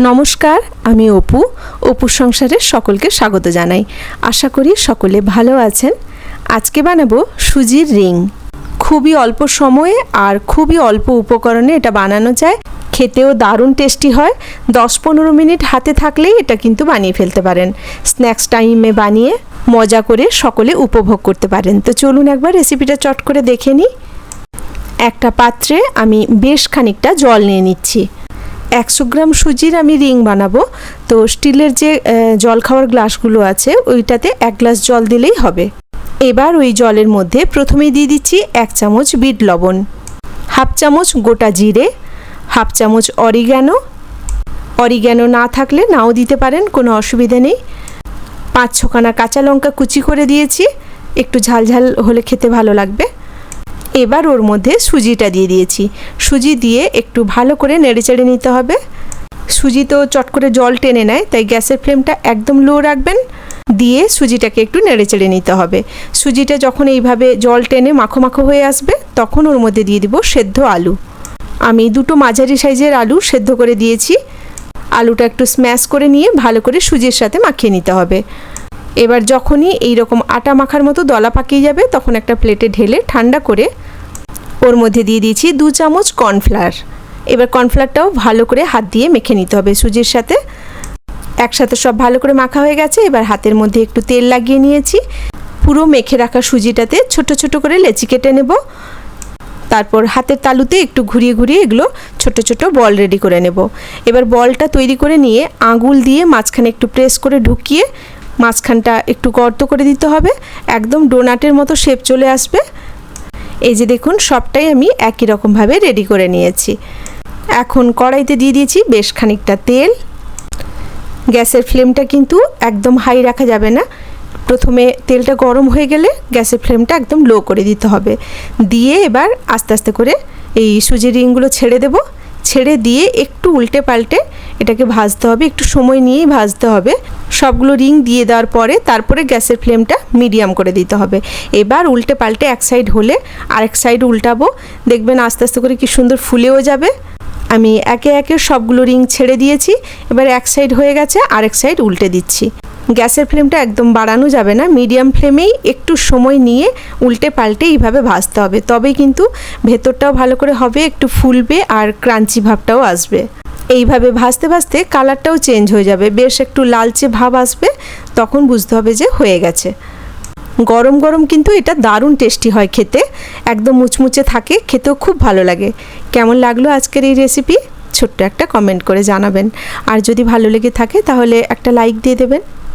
নমস্কার, আমি অপু। অপুর সংসারের সকলকে স্বাগত জানাই। আশা করি সকলে ভালো আছেন। আজকে বানাবো সুজির রিং। খুবই অল্প সময়ে আর খুবই অল্প উপকরণে এটা বানানো যায়। খেতেও দারুণ টেস্টি হয়। দশ পনেরো মিনিট হাতে থাকলেই এটা কিন্তু বানিয়ে ফেলতে পারেন। স্ন্যাক্স টাইমে বানিয়ে মজা করে সকলে উপভোগ করতে পারেন। তো চলুন একবার রেসিপিটা চট করে দেখে নিই। একটা পাত্রে আমি বেশ খানিকটা জল নিয়ে নিচ্ছি। একশো গ্রাম সুজির আমি রিং বানাবো। তো স্টিলের যে জল খাওয়ার গ্লাসগুলো আছে, ওইটাতে এক গ্লাস জল দিলেই হবে। এবার ওই জলের মধ্যে প্রথমেই দিয়ে দিচ্ছি এক চামচ বিট লবণ, হাফ চামচ গোটা জিরে, হাফ চামচ অরিগ্যানো। অরিগ্যানো না থাকলে নাও দিতে পারেন, কোনো অসুবিধা নেই। পাঁচ ছখানা কাঁচা লঙ্কা কুচি করে দিয়েছি, একটু ঝাল ঝাল হলে খেতে ভালো লাগবে। এবার ওর মধ্যে সুজিটা দিয়ে দিয়েছি। সুজি দিয়ে একটু ভালো করে নেড়েচেড়ে নিতে হবে। সুজি তো চট করে জল টেনে নেয়, তাই গ্যাসের ফ্লেমটা একদম লো রাখবেন। দিয়ে সুজিটাকে একটু নেড়েচেড়ে নিতে হবে। সুজিটা যখন এইভাবে জল টেনে মাখো মাখো হয়ে আসবে, তখন ওর মধ্যে দিয়ে দিব সেদ্ধ আলু। আমি দুটো মাঝারি সাইজের আলু সেদ্ধ করে দিয়েছি। আলুটা একটু স্ম্যাশ করে নিয়ে ভালো করে সুজির সাথে মাখিয়ে নিতে হবে। এবার যখনই এই রকম আটা মাখার মতো দলা পাকিয়ে যাবে, তখন একটা প্লেটে ঢেলে ঠান্ডা করে ওর মধ্যে দিয়ে দিয়েছি দু চামচ কর্নফ্লাওয়ার। এবার কর্নফ্লাওয়ারটাও ভালো করে হাত দিয়ে মেখে নিতে হবে সুজির সাথে। একসাথে সব ভালো করে মাখা হয়ে গেছে, এবার হাতের মধ্যে একটু তেল লাগিয়ে নিয়েছি। পুরো মেখে রাখা সুজিটাতে ছোট ছোট করে লেচি কেটে নেব। তারপর হাতের তালুতে একটু ঘুরিয়ে ঘুরিয়ে এগুলো ছোট ছোট বল রেডি করে নেব। এবার বলটা তৈরি করে নিয়ে আঙুল দিয়ে মাঝখানে একটু প্রেস করে ঢুকিয়ে মাঝখানটা একটু গর্ত করে দিতে হবে। একদম ডোনাটের মতো শেপ চলে আসবে। এই যে দেখুন, সবটাই আমি একই রকমভাবে রেডি করে নিয়েছি। এখন কড়াইতে দিয়ে দিয়েছি বেশ খানিকটা তেল। গ্যাসের ফ্লেমটা কিন্তু একদম হাই রাখা যাবে না। প্রথমে তেলটা গরম হয়ে গেলে গ্যাসের ফ্লেমটা একদম লো করে দিতে হবে। দিয়ে এবার আস্তে আস্তে করে এই সুজির রিংগুলো ছেড়ে দেব। ছেড়ে দিয়ে একটু উল্টে পাল্টে এটাকে ভাজতে হবে, একটু সময় নিয়েই ভাজতে হবে। সবগুলো রিং দিয়ে দেওয়ার পরে তারপরে গ্যাসের ফ্লেমটা মিডিয়াম করে দিতে হবে। এবার উল্টে পাল্টে এক সাইড হলে আরেক সাইড উল্টাবো। দেখবেন আস্তে আস্তে করে কি সুন্দর ফুলেও যাবে। আমি একে একে সবগুলো রিং ছেড়ে দিয়েছি। এবার এক সাইড হয়ে গেছে, আরেক সাইড উল্টে দিচ্ছি। গ্যাসের ফ্লেমটা একদম বাড়ানো যাবে না। মিডিয়াম ফ্লেমেই একটু সময় নিয়ে উল্টে পাল্টে এইভাবে ভাজতে হবে। তবেই কিন্তু ভেতরটাও ভালো করে হবে, একটু ফুলবে আর ক্রাঞ্চি ভাবটাও আসবে। এইভাবে ভাজতে ভাজতে কালারটাও চেঞ্জ হয়ে যাবে। বেশ একটু লালচে ভাব আসবে, তখন বুঝতে হবে যে হয়ে গেছে। গরম গরম কিন্তু এটা দারুণ টেস্টি হয় খেতে। একদম মুচমুচে থাকে, খেতেও খুব ভালো লাগে। কেমন লাগল আজকের এই রেসিপি? ছোট্ট একটা কমেন্ট করে জানাবেন। আর যদি ভালো লেগে থাকে তাহলে একটা লাইক দিয়ে দেবেন।